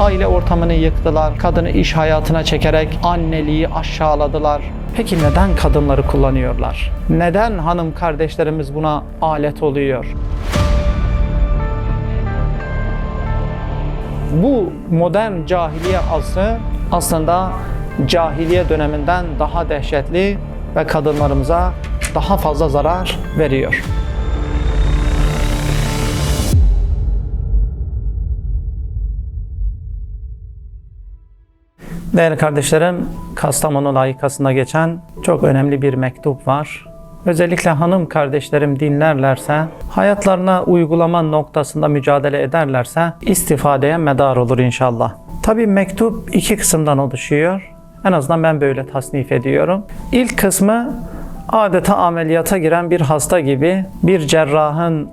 Aile ortamını yıktılar. Kadını iş hayatına çekerek anneliği aşağıladılar. Peki neden kadınları kullanıyorlar? Neden hanım kardeşlerimiz buna alet oluyor? Bu modern cahiliye asrı aslında cahiliye döneminden daha dehşetli ve kadınlarımıza daha fazla zarar veriyor. Değerli kardeşlerim, Kastamonu layıkasında geçen çok önemli bir mektup var. Özellikle hanım kardeşlerim dinlerlerse, hayatlarına uygulama noktasında mücadele ederlerse istifadeye medar olur inşallah. Tabi mektup iki kısımdan oluşuyor. En azından ben böyle tasnif ediyorum. İlk kısmı adeta ameliyata giren bir hasta gibi bir cerrahın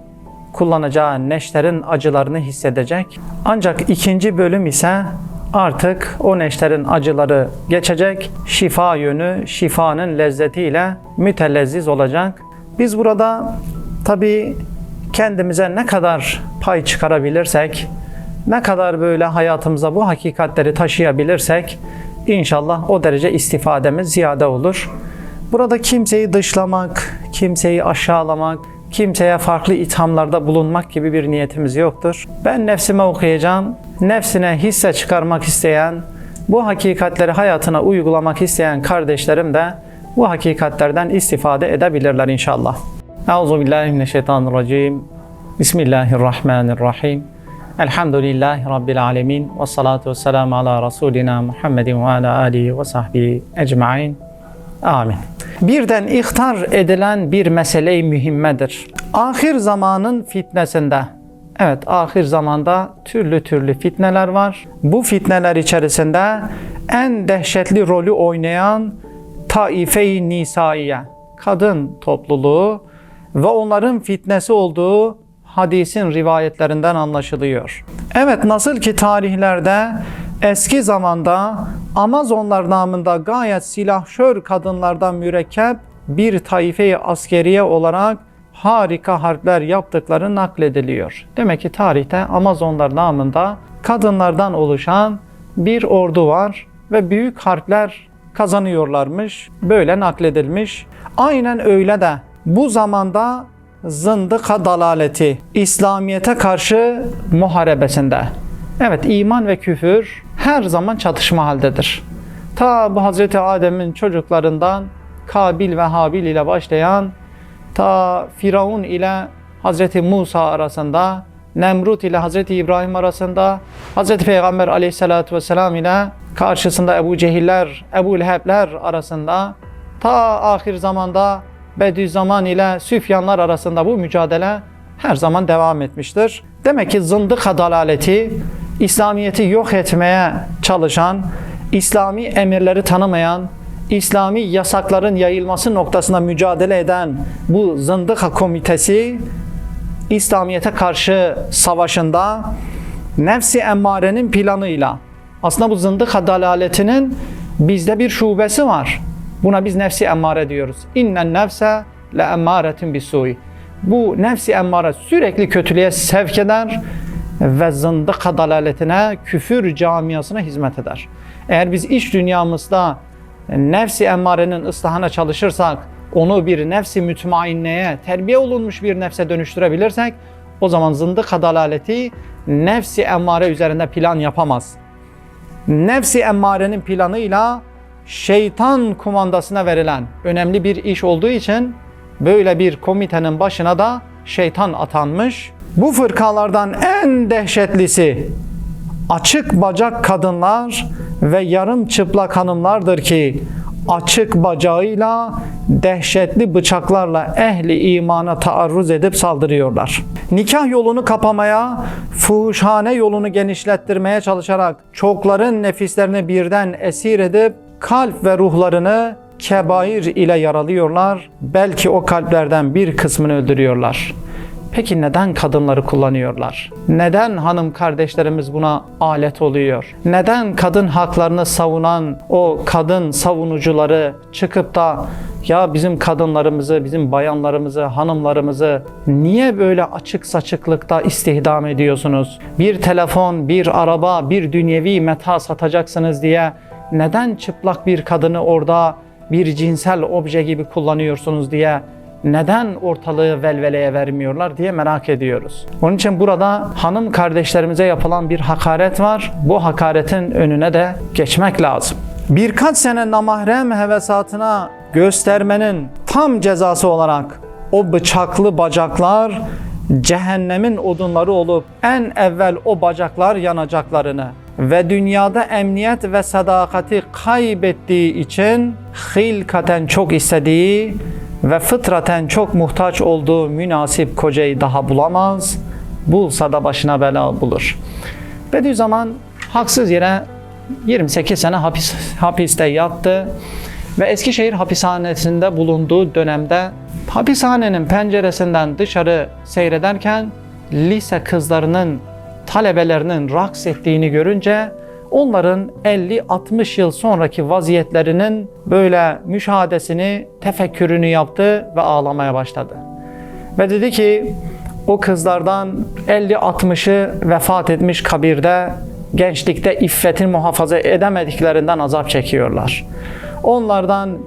kullanacağı neşterin acılarını hissedecek. Ancak ikinci bölüm ise artık o neşterin acıları geçecek, şifa yönü, şifanın lezzetiyle mütelezziz olacak. Biz burada tabii kendimize ne kadar pay çıkarabilirsek, ne kadar böyle hayatımıza bu hakikatleri taşıyabilirsek inşallah o derece istifademiz ziyade olur. Burada kimseyi dışlamak, kimseyi aşağılamak, kimseye farklı ithamlarda bulunmak gibi bir niyetimiz yoktur. Ben nefsime okuyacağım. Nefsine hisse çıkarmak isteyen, bu hakikatleri hayatına uygulamak isteyen kardeşlerim de bu hakikatlerden istifade edebilirler inşallah. Euzubillahimineşşeytanirracim. Bismillahirrahmanirrahim. Elhamdülillahi Rabbil alemin. Ve salatu ve selamu ala Resulina Muhammedin ve ala alihi ve sahbihi ecmain. Amin. Birden ihtar edilen bir mesele-i mühimmedir. Ahir zamanın fitnesinde, evet ahir zamanda türlü türlü fitneler var. Bu fitneler içerisinde en dehşetli rolü oynayan Taife-i Nisaiye, kadın topluluğu ve onların fitnesi olduğu hadisin rivayetlerinden anlaşılıyor. Evet nasıl ki tarihlerde eski zamanda Amazonlar namında gayet silahşör kadınlardan mürekkep bir taife-i askeriye olarak harika harpler yaptıkları naklediliyor. Demek ki tarihte Amazonlar namında kadınlardan oluşan bir ordu var ve büyük harpler kazanıyorlarmış. Böyle nakledilmiş. Aynen öyle de bu zamanda zındıka dalaleti, İslamiyete karşı muharebesinde. Evet iman ve küfür her zaman çatışma haldedir. Ta bu Hazreti Adem'in çocuklarından Kabil ve Habil ile başlayan ta Firavun ile Hazreti Musa arasında, Nemrut ile Hazreti İbrahim arasında, Hazreti Peygamber aleyhissalatü vesselam ile karşısında Ebu Cehiller, Ebu Lehebler arasında, ta ahir zamanda Bediüzzaman ile Süfyanlar arasında bu mücadele her zaman devam etmiştir. Demek ki zındık dalaleti, İslamiyet'i yok etmeye çalışan, İslami emirleri tanımayan, İslami yasakların yayılması noktasında mücadele eden bu zındıka komitesi İslamiyet'e karşı savaşında nefsi emmarenin planıyla aslında bu zındıka dalaletinin bizde bir şubesi var. Buna biz nefsi emmare diyoruz. İnnen nefse le emmaretin bisu'i. Bu nefsi emmare sürekli kötülüğe sevk eder ve zındıka dalaletine, küfür camiasına hizmet eder. Eğer biz iç dünyamızda nefsi emmarenin ıslahına çalışırsak, onu bir nefsi mütmainneye, terbiye olunmuş bir nefse dönüştürebilirsek, o zaman zındıka dalaleti nefsi emmare üzerinde plan yapamaz. Nefsi emmarenin planıyla şeytan kumandasına verilen önemli bir iş olduğu için böyle bir komitenin başına da şeytan atanmış. Bu fırkalardan en dehşetlisi açık bacak kadınlar ve yarım çıplak hanımlardır ki açık bacağıyla dehşetli bıçaklarla ehli imana taarruz edip saldırıyorlar. Nikah yolunu kapamaya, fuhuşhane yolunu genişlettirmeye çalışarak çokların nefislerini birden esir edip kalp ve ruhlarını kebair ile yaralıyorlar. Belki o kalplerden bir kısmını öldürüyorlar. Peki neden kadınları kullanıyorlar? Neden hanım kardeşlerimiz buna alet oluyor? Neden kadın haklarını savunan o kadın savunucuları çıkıp da ya bizim kadınlarımızı, bizim bayanlarımızı, hanımlarımızı niye böyle açık saçıklıkta istihdam ediyorsunuz? Bir telefon, bir araba, bir dünyevi meta satacaksınız diye neden çıplak bir kadını orada bir cinsel obje gibi kullanıyorsunuz diye neden ortalığı velveleye vermiyorlar diye merak ediyoruz. Onun için burada hanım kardeşlerimize yapılan bir hakaret var. Bu hakaretin önüne de geçmek lazım. Birkaç sene namahrem hevesatına göstermenin tam cezası olarak o bıçaklı bacaklar cehennemin odunları olup en evvel o bacaklar yanacaklarını ve dünyada emniyet ve sadakati kaybettiği için hilkaten çok istediği ve fıtraten çok muhtaç olduğu münasip kocayı daha bulamaz. Bulsa da başına bela bulur. Bediüzzaman haksız yere 28 sene hapis, hapiste yattı ve Eskişehir hapishanesinde bulunduğu dönemde hapishanenin penceresinden dışarı seyrederken lise kızlarının talebelerinin raks ettiğini görünce onların 50-60 yıl sonraki vaziyetlerinin böyle müşahadesini, tefekkürünü yaptı ve ağlamaya başladı. Ve dedi ki o kızlardan 50-60'ı vefat etmiş kabirde gençlikte iffetini muhafaza edemediklerinden azap çekiyorlar. Onlardan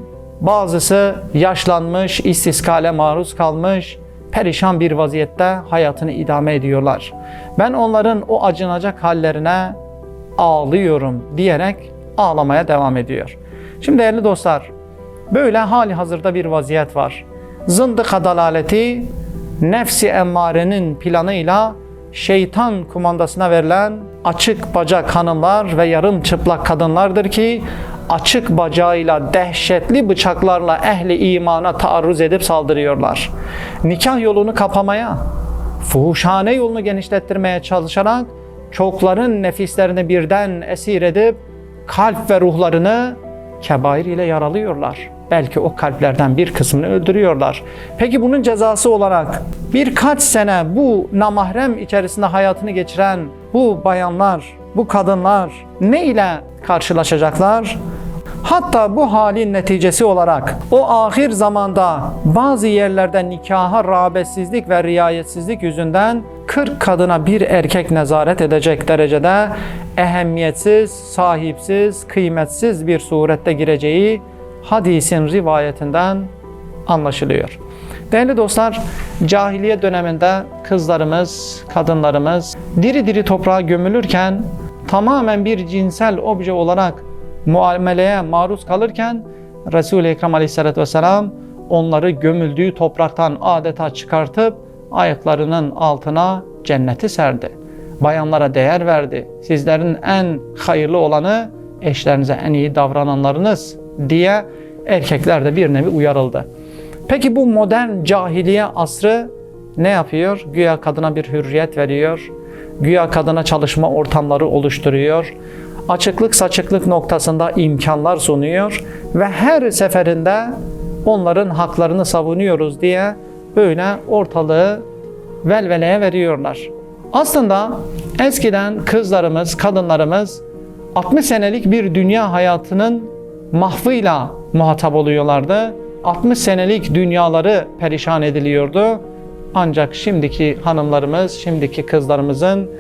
bazısı yaşlanmış, istiskale maruz kalmış, perişan bir vaziyette hayatını idame ediyorlar. Ben onların o acınacak hallerine ağlıyorum diyerek ağlamaya devam ediyor. Şimdi değerli dostlar, böyle hali hazırda bir vaziyet var. Zındıka dalaleti nefsi emmarenin planıyla şeytan kumandasına verilen açık bacak hanımlar ve yarım çıplak kadınlardır ki açık bacağıyla dehşetli bıçaklarla ehli imana taarruz edip saldırıyorlar. Nikah yolunu kapamaya, fuhuşhane yolunu genişlettirmeye çalışarak çokların nefislerini birden esir edip kalp ve ruhlarını kebair ile yaralıyorlar. Belki o kalplerden bir kısmını öldürüyorlar. Peki bunun cezası olarak birkaç sene bu namahrem içerisinde hayatını geçiren bu bayanlar, bu kadınlar ne ile karşılaşacaklar? Hatta bu halin neticesi olarak o ahir zamanda bazı yerlerde nikaha rağbetsizlik ve riayetsizlik yüzünden 40 kadına bir erkek nezaret edecek derecede ehemmiyetsiz, sahipsiz, kıymetsiz bir surette gireceği hadisin rivayetinden anlaşılıyor. Değerli dostlar, cahiliye döneminde kızlarımız, kadınlarımız diri diri toprağa gömülürken tamamen bir cinsel obje olarak muameleye maruz kalırken Resul-i Ekrem Aleyhisselatü Vesselam onları gömüldüğü topraktan adeta çıkartıp ayaklarının altına cenneti serdi. Bayanlara değer verdi. Sizlerin en hayırlı olanı eşlerinize en iyi davrananlarınız diye erkekler de bir nevi uyarıldı. Peki bu modern cahiliye asrı ne yapıyor? Güya kadına bir hürriyet veriyor. Güya kadına çalışma ortamları oluşturuyor açıklık saçıklık noktasında imkanlar sunuyor ve her seferinde onların haklarını savunuyoruz diye böyle ortalığı velveleye veriyorlar. Aslında eskiden kızlarımız, kadınlarımız 60 senelik bir dünya hayatının mahvıyla muhatap oluyorlardı. 60 senelik dünyaları perişan ediliyordu. Ancak şimdiki hanımlarımız, şimdiki kızlarımızın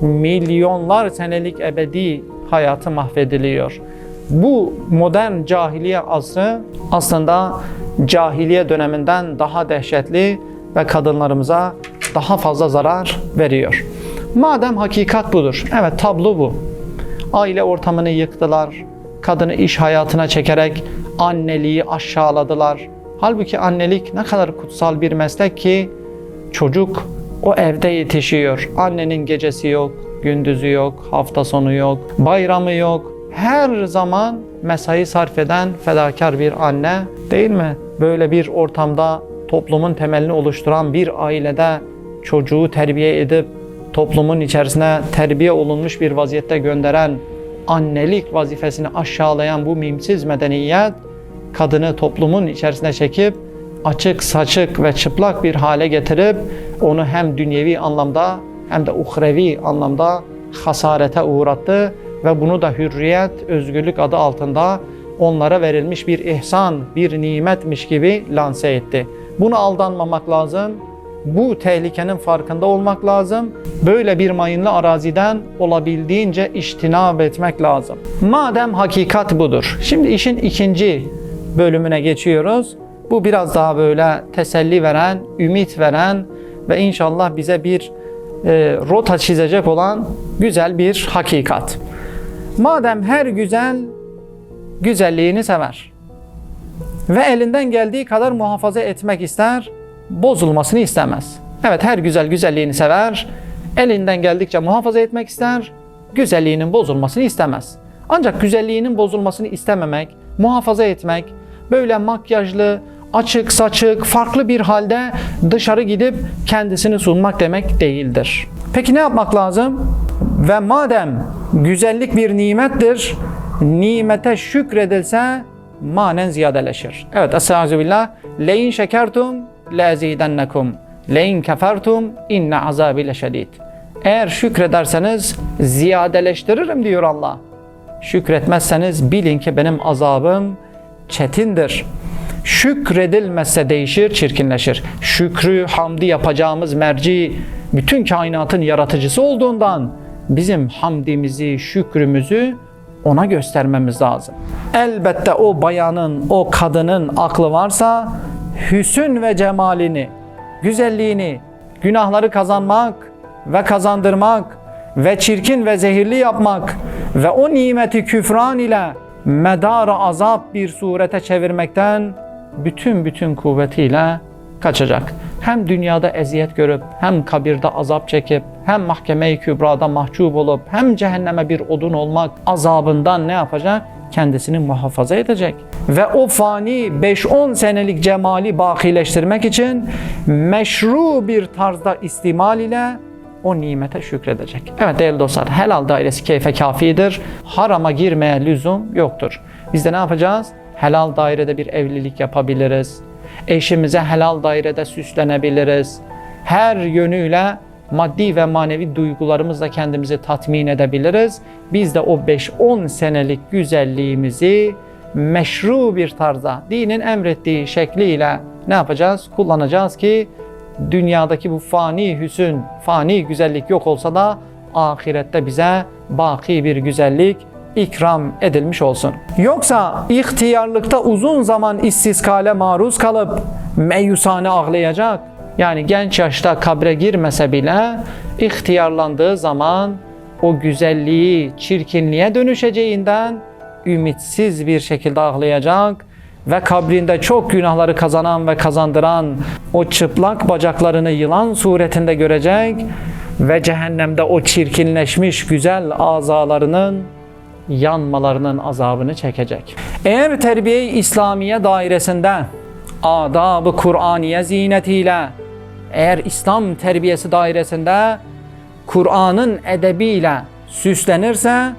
milyonlar senelik ebedi hayatı mahvediliyor. Bu modern cahiliye asrı aslında cahiliye döneminden daha dehşetli ve kadınlarımıza daha fazla zarar veriyor. Madem hakikat budur, evet tablo bu. Aile ortamını yıktılar, kadını iş hayatına çekerek anneliği aşağıladılar. Halbuki annelik ne kadar kutsal bir meslek ki çocuk o evde yetişiyor. Annenin gecesi yok, gündüzü yok, hafta sonu yok, bayramı yok. Her zaman mesai sarf eden fedakar bir anne değil mi? Böyle bir ortamda toplumun temelini oluşturan bir ailede çocuğu terbiye edip toplumun içerisine terbiye olunmuş bir vaziyette gönderen annelik vazifesini aşağılayan bu mimsiz medeniyet kadını toplumun içerisine çekip açık saçık ve çıplak bir hale getirip onu hem dünyevi anlamda hem de uhrevi anlamda hasarete uğrattı ve bunu da hürriyet, özgürlük adı altında onlara verilmiş bir ihsan, bir nimetmiş gibi lanse etti. Bunu aldanmamak lazım. Bu tehlikenin farkında olmak lazım. Böyle bir mayınlı araziden olabildiğince iştinab etmek lazım. Madem hakikat budur. Şimdi işin ikinci bölümüne geçiyoruz. Bu biraz daha böyle teselli veren, ümit veren ve inşallah bize bir e, rota çizecek olan güzel bir hakikat. Madem her güzel güzelliğini sever ve elinden geldiği kadar muhafaza etmek ister, bozulmasını istemez. Evet her güzel güzelliğini sever, elinden geldikçe muhafaza etmek ister, güzelliğinin bozulmasını istemez. Ancak güzelliğinin bozulmasını istememek, muhafaza etmek, böyle makyajlı, açık saçık, farklı bir halde dışarı gidip kendisini sunmak demek değildir. Peki ne yapmak lazım? Ve madem güzellik bir nimettir, nimete şükredilse manen ziyadeleşir. Evet, estaizu billah. Leyin şekertum lezidennekum. Leyin kefertum inne azabi leşedid. Eğer şükrederseniz ziyadeleştiririm diyor Allah. Şükretmezseniz bilin ki benim azabım çetindir. Şükredilmezse değişir, çirkinleşir. Şükrü, hamdi yapacağımız merci bütün kainatın yaratıcısı olduğundan bizim hamdimizi, şükrümüzü ona göstermemiz lazım. Elbette o bayanın, o kadının aklı varsa hüsün ve cemalini, güzelliğini, günahları kazanmak ve kazandırmak ve çirkin ve zehirli yapmak ve o nimeti küfran ile medar azap bir surete çevirmekten bütün bütün kuvvetiyle kaçacak. Hem dünyada eziyet görüp, hem kabirde azap çekip, hem mahkeme-i kübrada mahcup olup, hem cehenneme bir odun olmak azabından ne yapacak? Kendisini muhafaza edecek. Ve o fani 5-10 senelik cemali bakileştirmek için meşru bir tarzda istimal ile o nimete şükredecek. Evet değerli dostlar helal dairesi keyfe kafidir. Harama girmeye lüzum yoktur. Biz de ne yapacağız? Helal dairede bir evlilik yapabiliriz. Eşimize helal dairede süslenebiliriz. Her yönüyle maddi ve manevi duygularımızla kendimizi tatmin edebiliriz. Biz de o 5-10 senelik güzelliğimizi meşru bir tarzda, dinin emrettiği şekliyle ne yapacağız? Kullanacağız ki dünyadaki bu fani hüsün, fani güzellik yok olsa da ahirette bize baki bir güzellik ikram edilmiş olsun. Yoksa ihtiyarlıkta uzun zaman istiskale maruz kalıp meyusane ağlayacak. Yani genç yaşta kabre girmese bile ihtiyarlandığı zaman o güzelliği çirkinliğe dönüşeceğinden ümitsiz bir şekilde ağlayacak ve kabrinde çok günahları kazanan ve kazandıran o çıplak bacaklarını yılan suretinde görecek ve cehennemde o çirkinleşmiş güzel azalarının yanmalarının azabını çekecek. Eğer terbiye İslamiye dairesinde adab-ı Kur'aniye zinetiyle eğer İslam terbiyesi dairesinde Kur'an'ın edebiyle süslenirse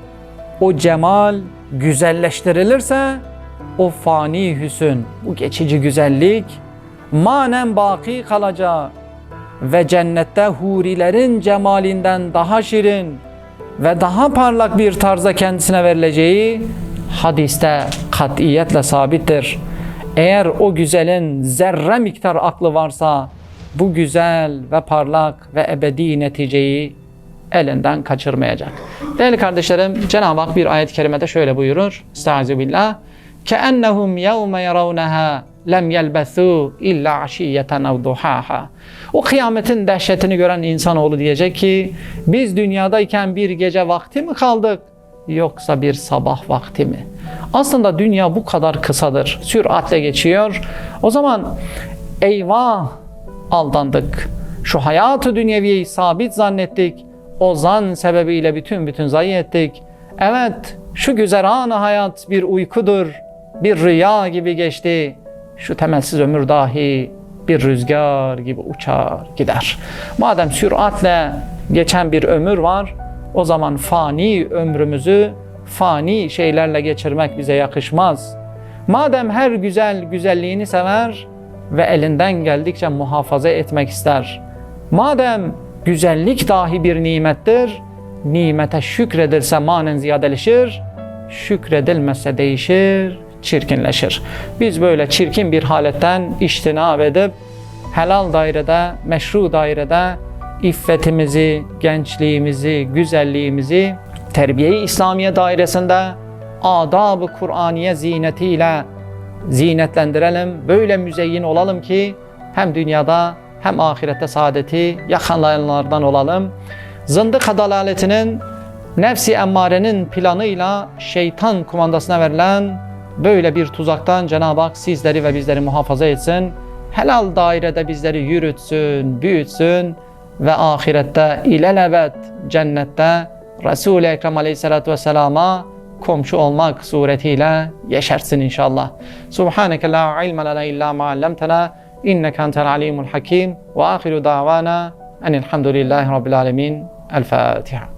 o cemal güzelleştirilirse o fani hüsün, bu geçici güzellik manen baki kalacak ve cennette hurilerin cemalinden daha şirin ve daha parlak bir tarzda kendisine verileceği hadiste katiyetle sabittir. Eğer o güzelin zerre miktar aklı varsa bu güzel ve parlak ve ebedi neticeyi elinden kaçırmayacak. Değerli kardeşlerim Cenab-ı Hak bir ayet-i kerimede şöyle buyurur. Estaizu billah. كَأَنَّهُمْ يَوْمَ يَرَوْنَهَا lem yelbesu illa aşiyeten ev duhaha. O kıyametin dehşetini gören insanoğlu diyecek ki biz dünyadayken bir gece vakti mi kaldık yoksa bir sabah vakti mi? Aslında dünya bu kadar kısadır. Süratle geçiyor. O zaman eyvah aldandık. Şu hayatı dünyeviyi sabit zannettik. O zan sebebiyle bütün bütün zayi ettik. Evet şu güzeran hayat bir uykudur. bir rüya gibi geçti şu temelsiz ömür dahi bir rüzgar gibi uçar gider. Madem süratle geçen bir ömür var, o zaman fani ömrümüzü fani şeylerle geçirmek bize yakışmaz. Madem her güzel güzelliğini sever ve elinden geldikçe muhafaza etmek ister. Madem güzellik dahi bir nimettir, nimete şükredilse manen ziyadeleşir, şükredilmezse değişir, çirkinleşir. Biz böyle çirkin bir haletten iştinab edip helal dairede, meşru dairede iffetimizi, gençliğimizi, güzelliğimizi terbiye-i İslamiye dairesinde adab-ı Kur'aniye zinetiyle zinetlendirelim. Böyle müzeyyin olalım ki hem dünyada hem ahirette saadeti yakalayanlardan olalım. Zındık dalaletinin nefsi emmarenin planıyla şeytan kumandasına verilen böyle bir tuzaktan Cenab-ı Hak sizleri ve bizleri muhafaza etsin. Helal dairede bizleri yürütsün, büyütsün ve ahirette ilelebet cennette Resul-i Ekrem Aleyhisselatü Vesselam'a komşu olmak suretiyle yeşersin inşallah. Subhaneke la ilme lana illa ma allamtana inneke entel alimul hakim ve ahiru davana enilhamdülillahi rabbil alemin. El Fatiha.